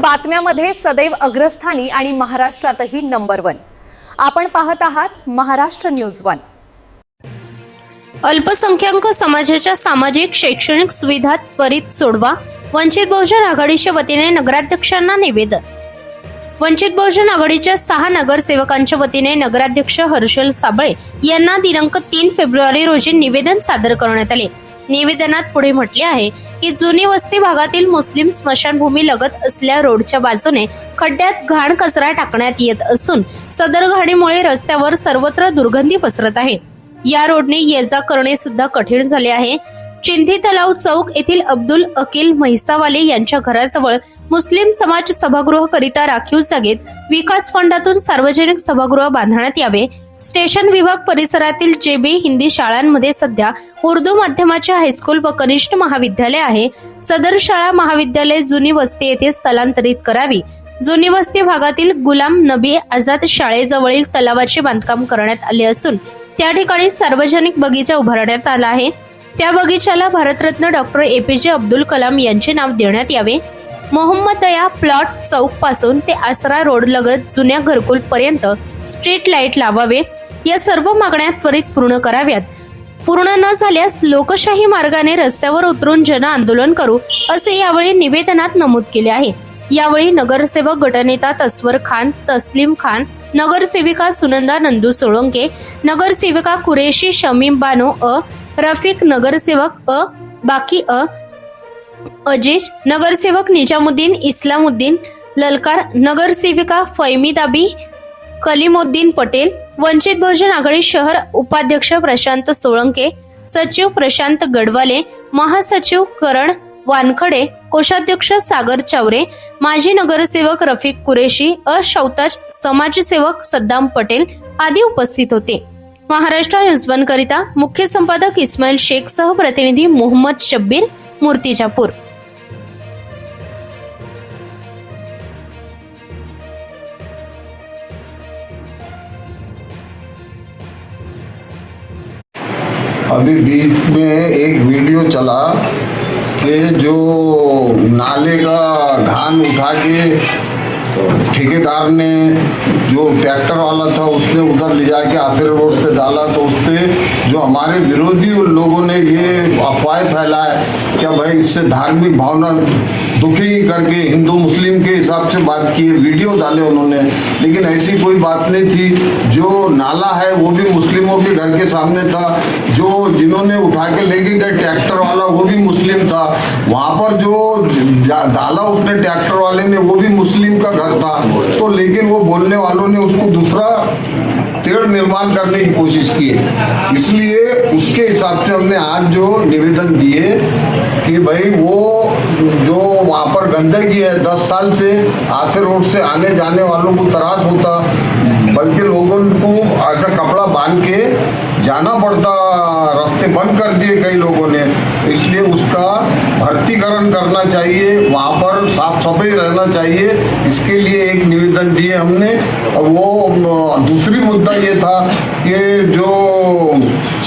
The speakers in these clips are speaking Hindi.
बातम्यामध्ये सदैव अग्रस्थानी आणि महाराष्ट्रातही नंबर वन आपण पाहत आहात महाराष्ट्र न्यूज वन अल्पसंख्याक समाजाच्या सामाजिक शैक्षणिक सुविधा त्वरित सोडवा. वंचित बहुजन आघाडीच्या वतीने नगराध्यक्षांना निवेदन. वंचित बहुजन आघाडीच्या सहा नगरसेवकांच्या वतीने नगराध्यक्ष हर्षल साबळे यांना दिनांक तीन फेब्रुवारी रोजी निवेदन सादर करण्यात आले. निवेदनात पुढे म्हटले आहे की जुनी वस्ती भागातील मुस्लिम स्मशानभूमी लगत असल्या रोडच्या बाजूने खड्ड्यात घाण कचरा टाकण्यात येत असून सदर घाणीमुळे रस्त्यावर सर्वत्र दुर्गंधी पसरत आहे. या रोडने ये जा करणे सुद्धा कठीण झाले आहे. चिंधी तलाव चौक येथील अब्दुल अकिल म्हैसावाले यांच्या घराजवळ मुस्लिम समाज सभागृह करिता राखीव जागेत विकास फंडातून सार्वजनिक सभागृह बांधण्यात यावे. स्टेशन विभाग परिसरातील जेबी हिंदी शाळांमध्ये सध्या उर्दू माध्यमाचे हायस्कूल व कनिष्ठ महाविद्यालय आहे. सदर शाळा महाविद्यालय जुनी वस्ती येथे स्थलांतरित करावी. जुनी वस्ती भागातील गुलाम नबी आझाद शाळेजवळील तलावाचे बांधकाम करण्यात आले असून त्या ठिकाणी सार्वजनिक बगीचा उभारण्यात आला आहे. त्या बगीचाला Bharat Ratna doctor A P J Abdul Kalam यांचे नाव देण्यात यावे. मोहम्मदया प्लॉट चौकपासून ते आसरा रोड लगत जुन्या घरकुल पर्यंत स्ट्रीट लाइट लावावे या सर्व मागण्या त्वरित पूर्ण कराव्यात. पूर्ण न झाल्यास लोकशाही मार्गाने रस्त्यावर उतरून जन आंदोलन करू असे यावेळी निवेदनात नमूद केले आहे. यावेळी नगरसेवक गटनेता तस्वर खान तस्लीम खान नगरसेविका सुनंदा नंदू सोळंके नगरसेविका कुरेशी शमीम बानो अ रफिक नगरसेवक अ बाकी अ अजेश नगरसेवक निजामुद्दीन इस्लामुद्दीन ललकार नगरसेविका फैमीदाबी कलिमुद्दीन पटेल वंचित बहुजन आघाडी शहर उपाध्यक्ष प्रशांत सोळंके सचिव प्रशांत गडवाले महासचिव करण वानखडे कोषाध्यक्ष सागर चावरे माजी नगरसेवक रफिक कुरेशी अशौताज समाजसेवक सद्दाम पटेल आदी उपस्थित होते. महाराष्ट्र न्यूज करिता मुख्य संपादक इस्माईल शेख सह प्रतिनिधी मोहम्मद शब्बीर मूर्तिजापूर. अभी बीच में एक वीडियो चला कि जो नाले का घान उठा के ठेकेदार ने जो ट्रैक्टर वाला था उसने उधर ले जाके आखिर रोड पे डाला तो उस पे जो हमारे विरोधी लोगों ने ये अफवाह फैलाए, क्या भाई इससे धार्मिक भावना दुखी करके हिंदू, मुस्लिम के हिसाब से बात की है, वीडियो डाले उन्होंने। लेकिन ऐसी कोई बात नहीं थी। जो नाला है, वो भी मुस्लिमों के घर के सामने था। जो जिन्होंने उठा के लेके गए ट्रैक्टर वाला, वो भी मुस्लिम था। वहाँ पर जो डाला उसने ट्रैक्टर वाले ने, वो भी मुस्लिम का घर था। तो लेकिन वो बोलने वालों ने उसको दूसरा तेड़ निर्माण करने की कोशिश की। है इसलिए उसके हिसाब से हमने आज जो निवेदन दिए कि भाई वो जो वहाँ पर गंदगी है, दस साल से आसे रोड से आने जाने वालों को त्रास होता, बल्कि लोगों को ऐसा कपड़ा बाँध के जाना पड़ता, रास्ते बंद कर दिए कई लोगों ने। इसलिए उसका भर्तीकरण करना चाहिए, वहाँ पर साफ़ सफ़ाई रहना चाहिए। इसके लिए एक निवेदन दिए हमने। वो, दूसरी मुद्दा ये था कि जो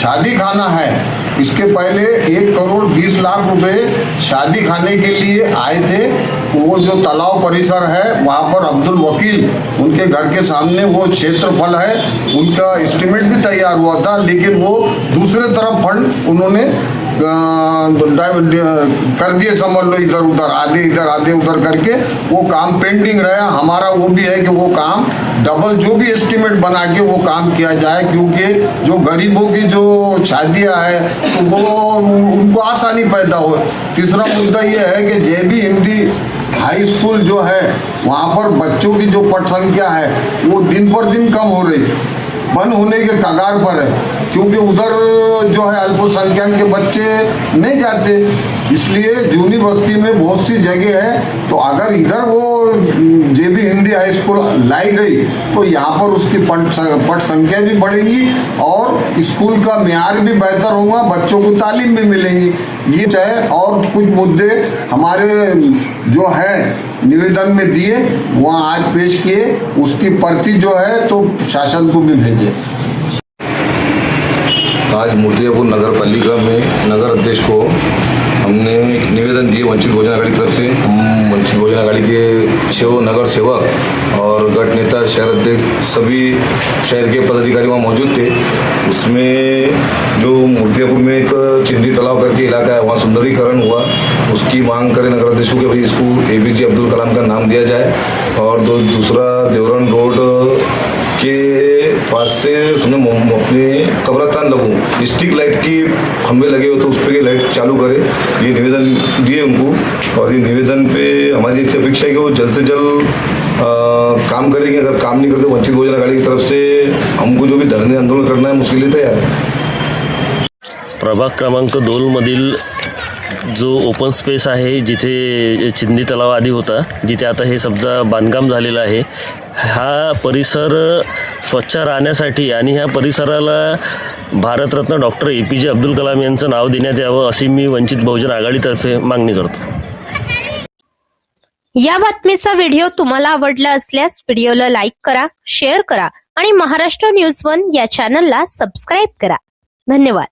शादी खाना है। इसके पहले एक करोड़ बीस लाख रुपए शादी खाने के लिए आए थे। वो जो तालाब परिसर है, वहाँ पर अब्दुल वकील, उनके घर के सामने वो क्षेत्रफल है। उनका एस्टिमेट भी तैयार हुआ था, लेकिन वो दूसरे तरफ़ फंड उन्होंने कर दिए समझ लो इधर उधर, आधे इधर, आधे उधर करके, वो काम पेंडिंग रहा, हमारा वो भी है कि वो काम डबल जो भी एस्टिमेट बना के वो काम किया जाए, क्योंकि जो गरीबों की जो शादियाँ है तो वो उनको आसानी पैदा हो। तीसरा मुद्दा ये है कि जे भी हिंदी हाई स्कूल जो है, वहाँ पर बच्चों की जो पट संख्या है, वो दिन पर दिन कम हो रही बंद होने के कगार पर है। क्योंकि उधर जो है अल्पसंख्यक के बच्चे नहीं जाते। इसलिए जूनी बस्ती में बहुत सी जगह है तो अगर इधर वो J B Hindi high school लाई गई तो यहाँ पर उसकी पट संख्या भी बढ़ेगी और स्कूल का मैार भी बेहतर होगा, बच्चों को तालीम भी मिलेंगी। ये चाहे और कुछ मुद्दे हमारे, जो है, निवेदन में दिए, वहाँ आज पेश किए, उसकी प्रति जो है तो शासन को भी भेजे। आज मूर्तियापुर नगर पालिका में नगर अध्यक्ष को हमने एक निवेदन दिए वंचित भोजन आघाड़ी की तरफ़ से। हम वंचित भोजन आघाड़ी के शिव नगर सेवक और गट नेता, शहर अध्यक्ष, सभी शहर के पदाधिकारी वहाँ मौजूद थे। उसमें जो मूर्तियापुर में एक चिंदी तालाब करके इलाका है, वहाँ सुंदरीकरण हुआ। उसकी मांग करें नगर अध्यक्ष कि, भाई इसको ए पी जे अब्दुल कलाम का नाम दिया जाए। और दो, दूसरा देवरन रोड के पास से मो- अपने कब्रस्तान लगू। स्ट्रीट लाइट की खंभे लगे हो तो उस पर लाइट चालू करे। ये निवेदन दिए उनको और ये निवेदन पे हमारी इससे अपेक्षा है कि वो जल्द से जल्द काम करेंगे। अगर काम नहीं करते, वंचित भोजन आघाड़ी की तरफ़ से हमको जो भी धरने आंदोलन करना है लिए तैयार प्रभाग क्रमांक दोनमधील जो ओपन स्पेस आहे जिथे चिंदी तलाव आधी होता जिथे आता हे समजा बांधकाम झालेलं आहे हा परिसर स्वच्छ राहण्यासाठी आणि ह्या परिसराला Bharat Ratna doctor A P J Abdul Kalam यांचं नाव देण्यात यावं अशी मी वंचित बहुजन आघाडीतर्फे मागणी करतो. या बातमीचा व्हिडिओ तुम्हाला आवडला असल्यास व्हिडिओला लाईक करा शेअर करा आणि महाराष्ट्र न्यूज वन या चॅनलला सबस्क्राईब करा. धन्यवाद.